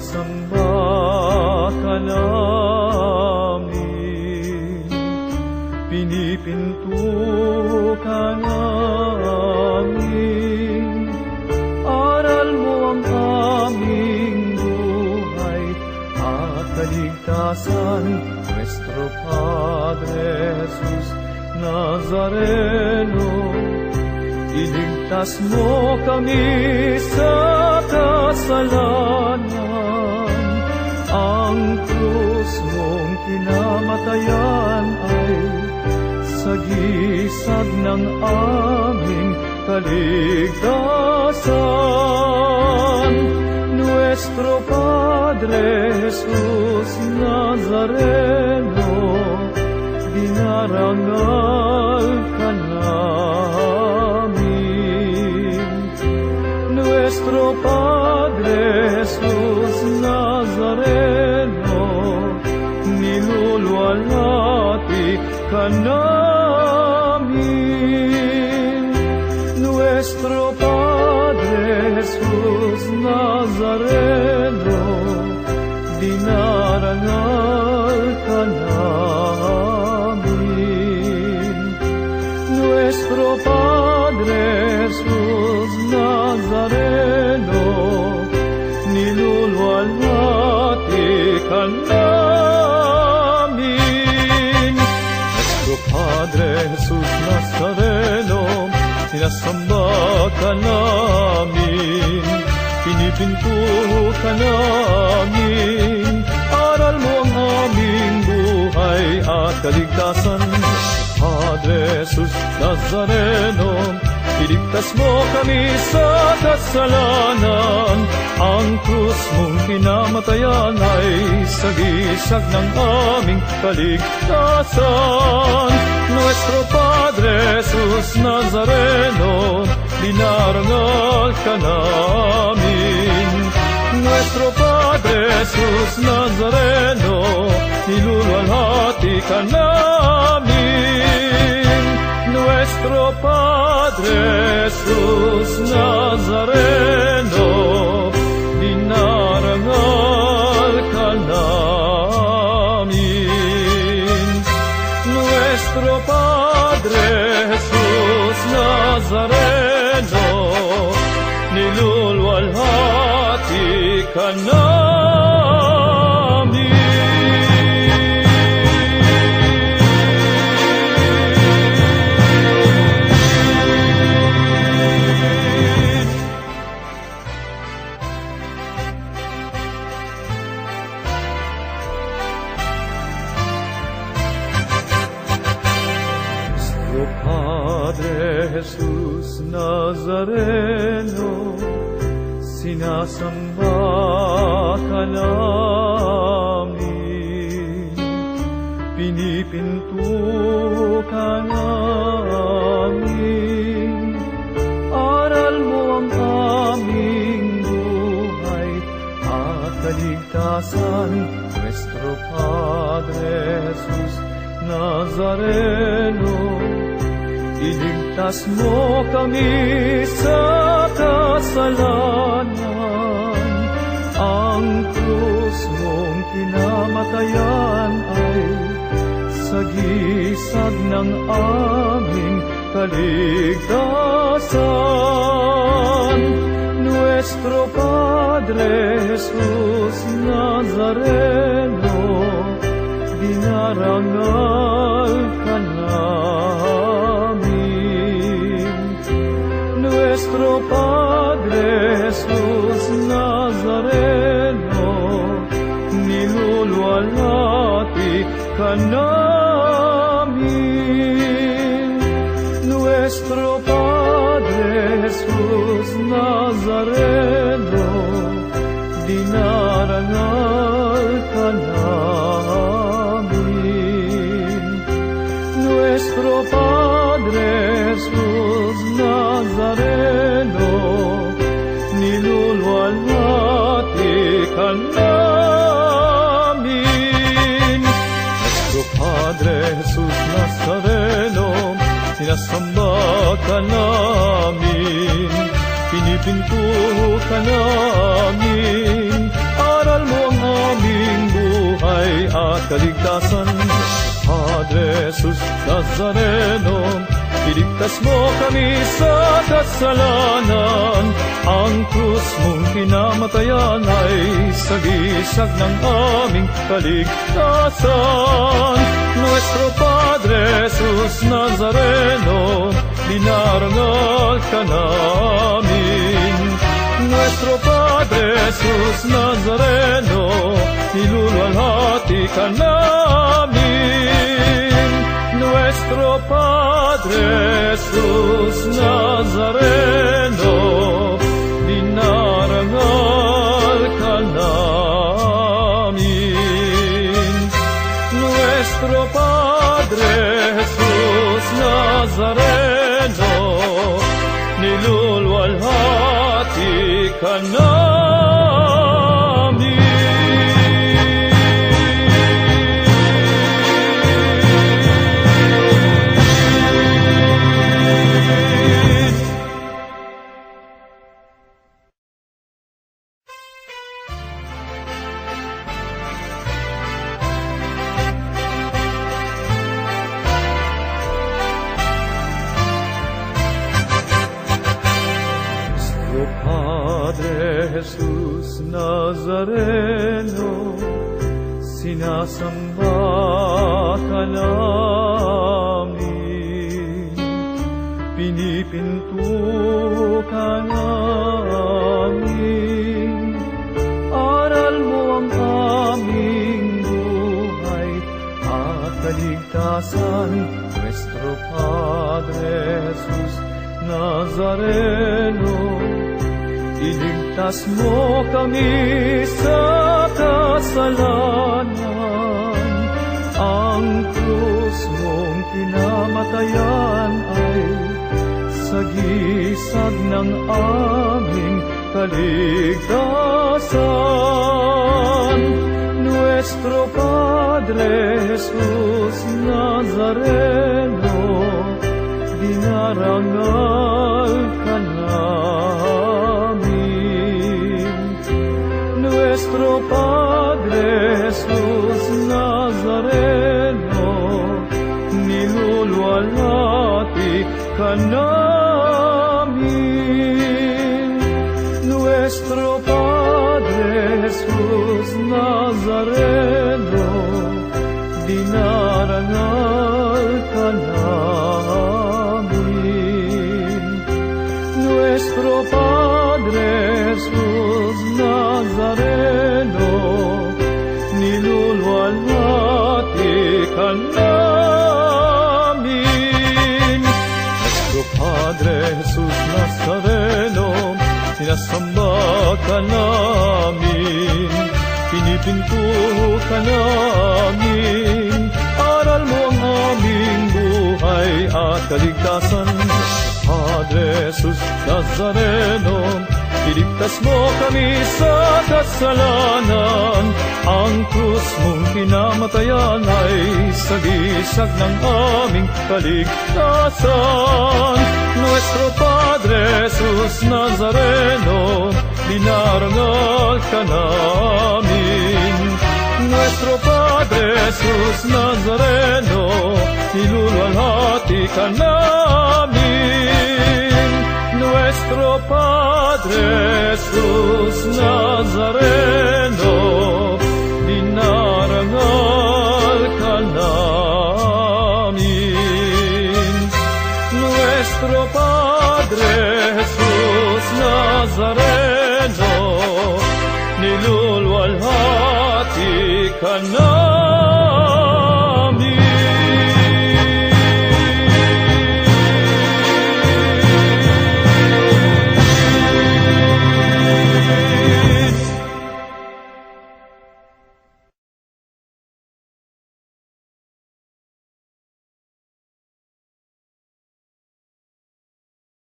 sinasamba ka namin, pinipinto ka namin, aral mo ang aming buhay at kaligtasan, Nuestro Padre Jesus Nazareno, Iligtas mo kami sa kasalanan. Ang krus mong kinamatayan ay sagisag ng aming kaligtasan. Nuestro Padre Jesus Nazareno, dinarangal ka Nuestro Padre Jesus Nazareno, niluluwalhati ka namin. Nuestro Padre Jesus Nazareno, ka namin. Nuestro Padre Jesus Nazareno, sinasamba ka namin, pinipinto ka namin, aral mo ang aming buhay at kaligtasan. Padre Jesus Nazareno, iligtas mo kami sa kasalanan. Ang krus mong kinamatayan ay sagisag ng aming kaligtasan. Nuestro Padre Jesus Nazareno, dinarangal ka namin. Nuestro Padre Jesus Nazareno, niluluwalhati ka namin. Nuestro Padre Jesus Nazareno, dinarangal ka namin. Nuestro Padre Jesus Nazareno, niluluwalhati ka namin. Nuestro Padre Jesús Nazareno, sinasamba ka namin, pinipinto ka namin, aral mo ang aming buhay at kaligtasan, Nuestro Padre Jesus Nazareno, iligtas mo kami sa kasalanan. Ang krus mong kinamatayan ay sagisag ng aming kaligtasan. Nuestro Padre Jesus Nazareno, dinarangal Padre Jesus Nazareno, niluluwalhati ka namin. Nuestro Padre Jesus Nazareno, dinarangal ka namin. Nuestro Padre Jesus Nazareno, Padre Jesus Nazareno, sinasamba ka namin. pinipinto ka. Aral mo ang aming buhay at kaligtasan. Padre Jesus Nazareno, iligtas mo kami sa kasalanan. Ang krus mong kinamatayan ay sagisag ng aming kaligtasan. Nuestro Padre Jesus Nazareno, dinarangal ka namin. Nuestro Padre Jesus Nazareno, niluluwalhati ka namin. Nuestro Padre Jesus Nazareno, Nuestro Padre Jesus Nazareno, nilulwalhati ka namin. Nazareno, sinasamba ka namin, pinipinto ka namin, aral mo ang aming buhay at kaligtasan, Nuestro Padre Jesus Nazareno, iligtas mo kami sa kasalanan. Ang krus mong kinamatayan ay sagisag ng aming kaligtasan. Nuestro Padre Jesus Nazareno, dinarangal Nuestro Padre Jesus Nazareno, niluluwalhati ka namin. Nuestro Padre Jesus Nazareno, dinarangal ka namin. Padre Jesus Nazareno, sinasamba ka namin, pinipinto ka namin, aral mo ang aming buhay at kaligtasan. Padre Jesus Nazareno, iligtas mo kami sa kasalanan. Ang krus mong kinamatayan ay sagisag ng aming kaligtasan. Nuestro Padre Jesus Nazareno, dinarangal ka namin. Nuestro Padre Jesus Nazareno, niluluwalhati ka namin. Nuestro Padre Jesus Nazareno, dinarangal ka namin. Nuestro Padre Jesus Nazareno, niluluwalhati ka namin.